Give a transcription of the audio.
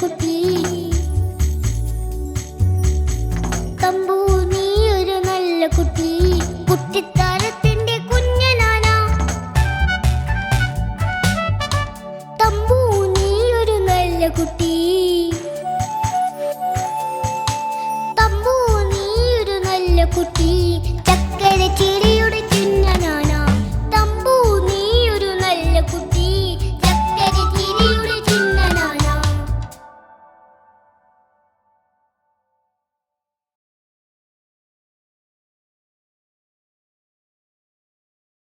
കുട്ടി. തീ തമ്പൂ നീ ഒരു നല്ല കുട്ടി. കുട്ടിത്താരത്തിന്റെ കുഞ്ഞനാന. തമ്പൂ നീ ഒരു നല്ല കുട്ടി. തമ്പൂ ഒരു നല്ല കുട്ടി. ചക്കര ചിരിയുടെ